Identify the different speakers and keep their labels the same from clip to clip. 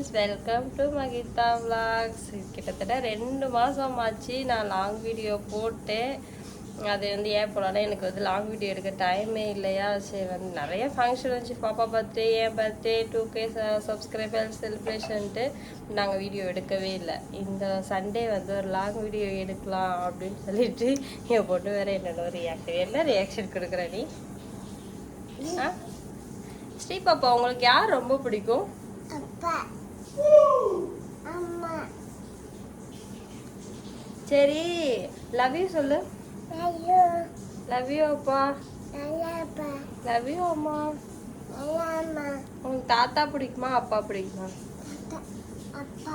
Speaker 1: Friends welcome to Mahitha vlogs கிட்டத்தட்ட ரெண்டு மாதம் ஆச்சு நான் லாங் வீடியோ போட்டேன். அது வந்து ஏன் போனாலும் எனக்கு வந்து லாங் வீடியோ எடுக்க டைமே இல்லையா? சரி வந்து நிறைய ஃபங்க்ஷன் வந்துச்சு. பாப்பா பர்த்டே என் பர்த்டே டூ கே சப்ஸ்கிரைபர் செலிப்ரேஷன்ட்டு நாங்கள் வீடியோ எடுக்கவே இல்லை. இந்த சண்டே வந்து ஒரு லாங் வீடியோ எடுக்கலாம் அப்படின்னு சொல்லிட்டு என் பொண்ணு வேறு என்னோட ரியாக்ஷன் என்ன ரியாக்ஷன் கொடுக்குற நீ? ஸ்ரீ பாப்பா உங்களுக்கு யார் ரொம்ப பிடிக்கும்?
Speaker 2: அப்பா.
Speaker 1: சரி லவ் யூ சொல்லு. லவ் யூ அப்பா. லவ் யூ அம்மா. உங்களுக்கு தாத்தா பிடிக்குமா அப்பா பிடிக்குமா?
Speaker 2: அப்பா.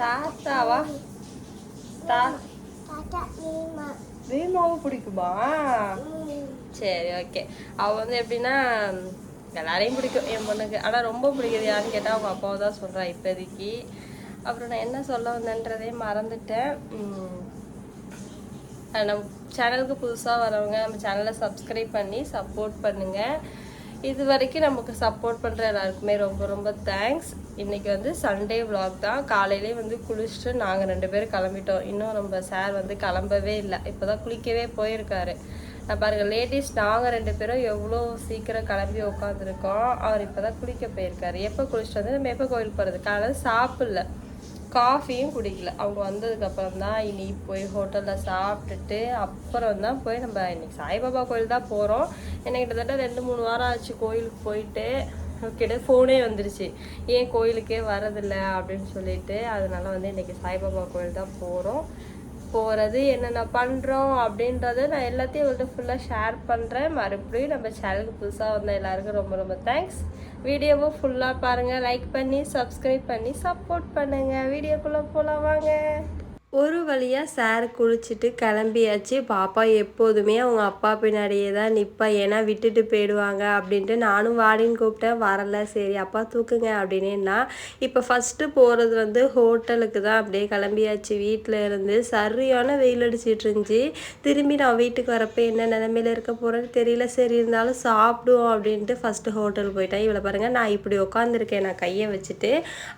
Speaker 1: தாத்தாவா
Speaker 2: தாத்தா
Speaker 1: வேமாவும் பிடிக்குமா? சரி ஓகே அவ வந்து எப்படின்னா எல்லாரையும் பிடிக்கும். என் பொண்ணுக்கு. ஆனால் ரொம்ப பிடிக்குது. யாருன்னு கேட்டால் அவங்க அப்பாவை தான் சொல்கிறா இப்போதைக்கு. அப்புறம் நான் என்ன சொல்ல வந்தேன்றதே மறந்துட்டேன். நம்ம சேனலுக்கு புதுசாக வரவங்க நம்ம சேனலை சப்ஸ்கிரைப் பண்ணி சப்போர்ட் பண்ணுங்கள் இது வரைக்கும் நமக்கு சப்போர்ட் பண்ணுற எல்லாருக்குமே ரொம்ப ரொம்ப தேங்க்ஸ். இன்றைக்கி வந்து சண்டே விலாக் தான். காலையிலே வந்து குளிச்சுட்டு நாங்கள் ரெண்டு பேரும் கிளம்பிட்டோம். இன்னும் நம்ம சார் வந்து கிளம்பவே இல்லை. இப்போ தான் குளிக்கவே போயிருக்காரு. பாருங்கள் பாருங்க லேடிஸ் நாங்கள் ரெண்டு பேரும் எவ்வளோ சீக்கிரம் கிளம்பி உட்காந்துருக்கோம் அவர் இப்போ தான் குளிக்க போயிருக்காரு. எப்போ குளிச்சுட்டு வந்து நம்ம எப்போ கோயிலுக்கு போகிறது காலையில் சாப்பிடல. காஃபியும் குடிக்கல. அவங்க வந்ததுக்கப்புறம் தான் இனி போய் ஹோட்டலில் சாப்பிட்டுட்டு அப்புறம் தான் போய் நம்ம இன்னைக்கு சாய்பாபா கோயில் தான் போகிறோம் எனக்கு கிட்டத்தட்ட ரெண்டு மூணு வாரம் ஆச்சு கோயிலுக்கு போயிட்டு. கிட்ட ஃபோனே வந்துருச்சு. ஏன் கோயிலுக்கே வரதில்லை அப்படின்னு சொல்லிட்டு அதனால வந்து இன்னைக்கு சாய்பாபா கோயில் தான் போகிறோம் போகிறது என்னென்ன பண்ணுறோம் அப்படின்றத நான் எல்லாத்தையும் உங்கள்கிட்ட ஃபுல்லாக ஷேர் பண்ணுறேன் மறுபடியும் நம்ம சேனலுக்கு புதுசாக வந்த எல்லாருக்கும் ரொம்ப ரொம்ப தேங்க்ஸ் வீடியோவை ஃபுல்லாக பாருங்கள் லைக் பண்ணி சப்ஸ்கிரைப் பண்ணி சப்போர்ட் பண்ணுங்கள் வீடியோக்குள்ளே போகலாம் வாங்க. ஒரு வழியாக சார் குளிச்சுட்டு கிளம்பியாச்சு. பாப்பா எப்போதுமே அவங்க அப்பா பின்னாடியே தான் நிற்பா ஏன்னா விட்டுட்டு போயிடுவாங்க அப்படின்ட்டு நானும் வாடின்னு கூப்பிட்டேன். வரல. சரி அப்பா தூக்குங்க அப்படின்னேன்னா இப்போ ஃபஸ்ட்டு போகிறது வந்து ஹோட்டலுக்கு தான் அப்படியே கிளம்பியாச்சு. வீட்டில் இருந்து சரியான வெயில் அடிச்சிட்டு இருந்துச்சு. திரும்பி நான் வீட்டுக்கு வரப்போ என்ன நிலமையில இருக்க போகிறேன்னு தெரியல. சரி இருந்தாலும் சாப்பிடுவோம் அப்படின்ட்டு ஃபஸ்ட்டு ஹோட்டல் போயிட்டேன். இவ்வளோ பாருங்கள் நான் இப்படி உட்காந்துருக்கேன் நான் கையை வச்சுட்டு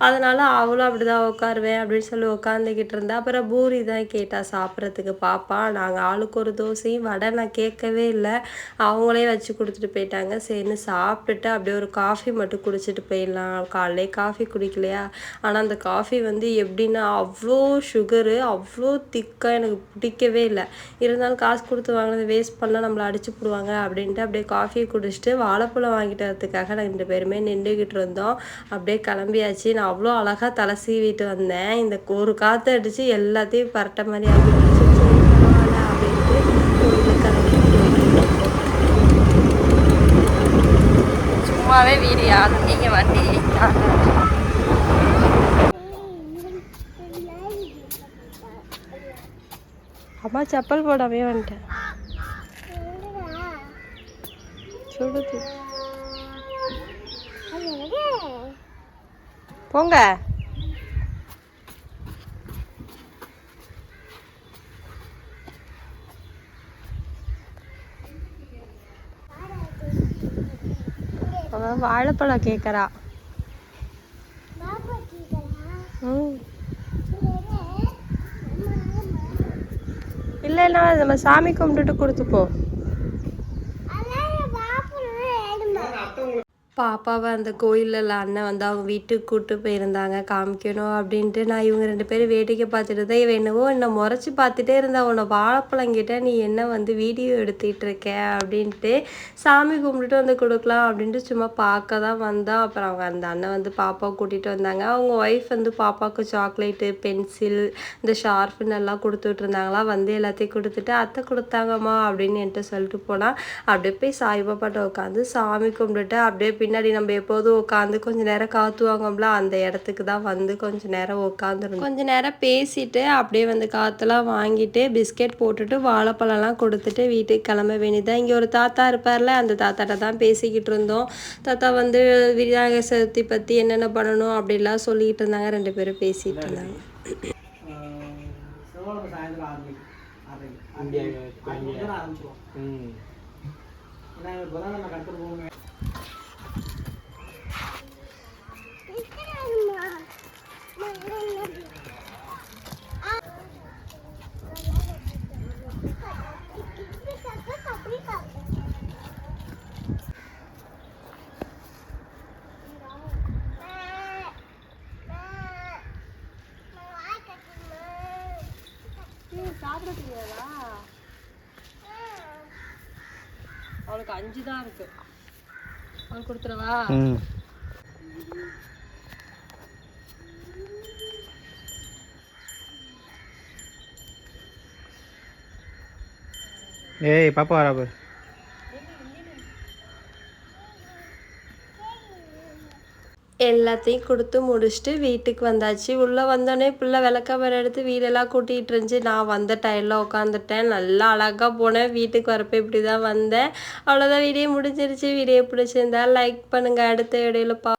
Speaker 1: அதனால் அவளும் அப்படி தான் உட்காருவேன் அப்படின்னு சொல்லி உட்காந்துக்கிட்டு இருந்தா. அப்புறம் பூரி தான் கேட்டால் சாப்பிட்றதுக்கு பாப்பா. நாங்கள் ஆளுக்கு ஒரு தோசையும் வடை நான் கேட்கவே இல்லை. அவங்களே வச்சு கொடுத்துட்டு போயிட்டாங்க. சரின்னு சாப்பிட்டுட்டு அப்படியே ஒரு காஃபி மட்டும் குடிச்சிட்டு போயிடலாம். காலையிலே காஃபி குடிக்கலையா? ஆனால் அந்த காஃபி வந்து எப்படின்னா அவ்வளோ சுகரு அவ்வளோ திக்காக எனக்கு பிடிக்கவே இல்லை. இருந்தாலும் காசு கொடுத்து வாங்கினது வேஸ்ட் பண்ணால் நம்மளை அடிச்சு போடுவாங்க அப்படின்ட்டு அப்படியே காஃபி குடிச்சிட்டு வாழைப்பழம் வாங்கிட்டு வரதுக்காக நாங்கள் ரெண்டு பேருமே நின்றுக்கிட்டு இருந்தோம். அப்படியே கிளம்பியாச்சு. நான் அவ்வளோ அழகாக தலை சீவிட்டு வந்தேன். இந்த ஒரு காற்று அடித்து எல்லாத்தையும் பரட்ட மாதிரி ஆகி போச்சு. சரி பரவாயில்ல அப்படின்ட்டு கோயிலுக்கு கிளம்பிட்டு சும்மாவே வீடியோ நீங்கள் வண்டி அம்மா செப்பல் போடாமே வந்துட்டேன். சுடுது போங்க. அவ வாழைப்பழம் கேட்குறா இல்லைன்னா நம்ம சாமி கும்பிட்டுட்டு கொடுத்துப்போ. பாப்பாவை அந்த கோயிலில் அண்ணன் வந்து அவங்க வீட்டுக்கு கூப்பிட்டு போயிருந்தாங்க காமிக்கணும் அப்படின்ட்டு நான் இவங்க ரெண்டு பேரும் வேடிக்கை பார்த்துட்டு தான் இவன் என்னவோ என்னை முறைச்சி பார்த்துட்டே இருந்தா உன்னை வாழைப்பழங்கிட்ட நீ என்ன வந்து வீடியோ எடுத்துக்கிட்டு இருக்க அப்படின்ட்டு சாமி கும்பிட்டுட்டு வந்து கொடுக்கலாம் அப்படின்ட்டு சும்மா பார்க்க தான் வந்தோம் அப்புறம் அவங்க அந்த அண்ணன் வந்து பாப்பாவை கூட்டிகிட்டு வந்தாங்க. அவங்க ஒய்ஃப் வந்து பாப்பாவுக்கு சாக்லேட்டு பென்சில் இந்த ஷார்ப்னு எல்லாம் கொடுத்துட்டு இருந்தாங்களா வந்து எல்லாத்தையும் கொடுத்துட்டு அத்தை கொடுத்தாங்கம்மா அப்படின்னு என்கிட்ட சொல்லிட்டு போனால் அப்படியே போய் சாய்பாபாட்ட உட்காந்து சாமி கும்பிட்டுட்டு அப்படியே பின்னாடி நம்ம எப்போதும் உட்காந்து கொஞ்ச நேரம் காத்துவாங்கம்ல அந்த இடத்துக்கு தான் வந்து கொஞ்ச நேரம் உட்காந்துருந்தோம் கொஞ்ச நேரம் பேசிட்டு அப்படியே வந்து காற்றுலாம் வாங்கிட்டு பிஸ்கெட் போட்டுட்டு வாழைப்பழம்லாம் கொடுத்துட்டு வீட்டுக்கு கிளம்ப வேண்டியதான் இங்கே ஒரு தாத்தா இருப்பார்ல அந்த தாத்தாட்ட தான் பேசிக்கிட்டு இருந்தோம். தாத்தா வந்து விநாயகர் சதுர்த்தி பற்றி என்னென்ன பண்ணணும் அப்படிலாம் சொல்லிக்கிட்டு இருந்தாங்க. ரெண்டு பேரும் பேசிகிட்டு இருந்தாங்க.
Speaker 3: செவ்வாய்க்கிழமை
Speaker 1: சாப்பிட தெரியாதா அவளுக்கு அஞ்சு தான் இருக்கு அவளுக்கு கொடுத்துருவா
Speaker 4: ஏய் பாப்பா வரா பாரு.
Speaker 1: எல்லாத்தையும் கொடுத்து முடிச்சுட்டு வீட்டுக்கு வந்தாச்சு. உள்ளே வந்தோடனே பிள்ளை விளக்கமரம் எடுத்து வீடெல்லாம் கூட்டிகிட்டு இருந்துச்சு. நான் வந்த டைமில் உட்காந்துட்டேன் நல்லா அழகாக போனேன். வீட்டுக்கு வரப்போ இப்படி தான் வந்தேன். அவ்வளோதான் வீடியோ முடிஞ்சிருச்சு. வீடியோ பிடிச்சிருந்தா லைக் பண்ணுங்கள் அடுத்த வீடியோவில் பா